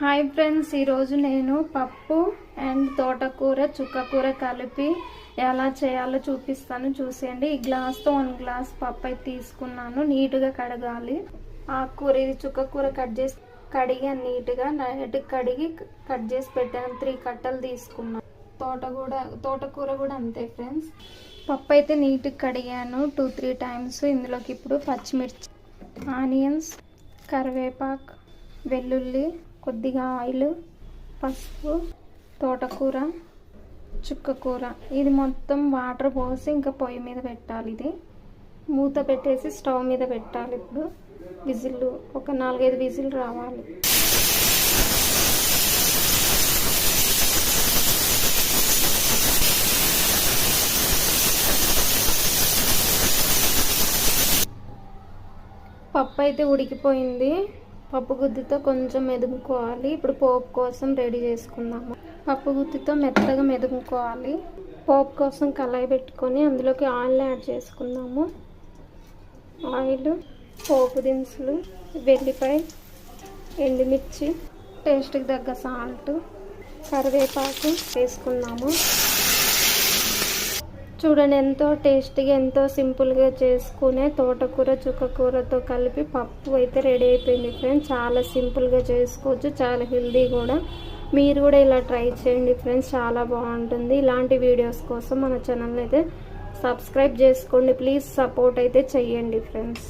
Hi friends ఈరోజు నేను పప్పు అండ్ తోటకూర చుక్కకూర కలిపి ఎలా చేయాలో చూపిస్తాను. చూసేయండి. ఈ గ్లాస్తో వన్ గ్లాస్ పప్పు అయితే తీసుకున్నాను. నీట్గా కడగాలి. ఆ కూర ఇది చుక్కకూర కట్ చేసి కడిగాను నీట్గా నైట్ కడిగి కట్ చేసి పెట్టాను. త్రీ కట్టలు తీసుకున్నాను తోట కూడా తోటకూర కూడా అంతే ఫ్రెండ్స్. పప్పు అయితే నీట్గా కడిగాను టూ త్రీ టైమ్స్. ఇందులోకి ఇప్పుడు పచ్చిమిర్చి ఆనియన్స్ కరివేపాకు వెల్లుల్లి కొద్దిగా ఆయిల్ పసుపు తోటకూర చుక్కకూర ఇది మొత్తం వాటర్ పోసి ఇంకా పొయ్యి మీద పెట్టాలి ఇది. మూత పెట్టేసి స్టవ్ మీద పెట్టాలి ఇప్పుడు. విజిల్లు ఒక నాలుగైదు విజిల్ రావాలి. పప్పు అయితే ఉడికిపోయింది. పప్పు గుత్తితో కొంచెం మెదుముకోవాలి. ఇప్పుడు పోపు కోసం రెడీ చేసుకుందాము పప్పు గుత్తితో మెత్తగా మెదుముకోవాలి. పోపు కోసం కళాయి పెట్టుకొని అందులోకి ఆయిల్ యాడ్ చేసుకుందాము ఆయిల్ పోపు దినుసులు వెల్లిపాయ ఎండుమిర్చి టేస్ట్కి తగ్గ సాల్ట్ కరివేపాకు వేసుకుందాము చూడండి ఎంతో టేస్టీగా ఎంతో సింపుల్గా చేసుకునే తోటకూర చుక్కకూరతో కలిపి పప్పు అయితే రెడీ అయిపోయింది ఫ్రెండ్స్. చాలా సింపుల్గా చేసుకోవచ్చు చాలా హెల్దీ కూడా. మీరు కూడా ఇలా ట్రై చేయండి ఫ్రెండ్స్ చాలా బాగుంటుంది. ఇలాంటి వీడియోస్ కోసం మన ఛానల్ అయితే సబ్స్క్రైబ్ చేసుకోండి. ప్లీజ్ సపోర్ట్ అయితే చెయ్యండి ఫ్రెండ్స్.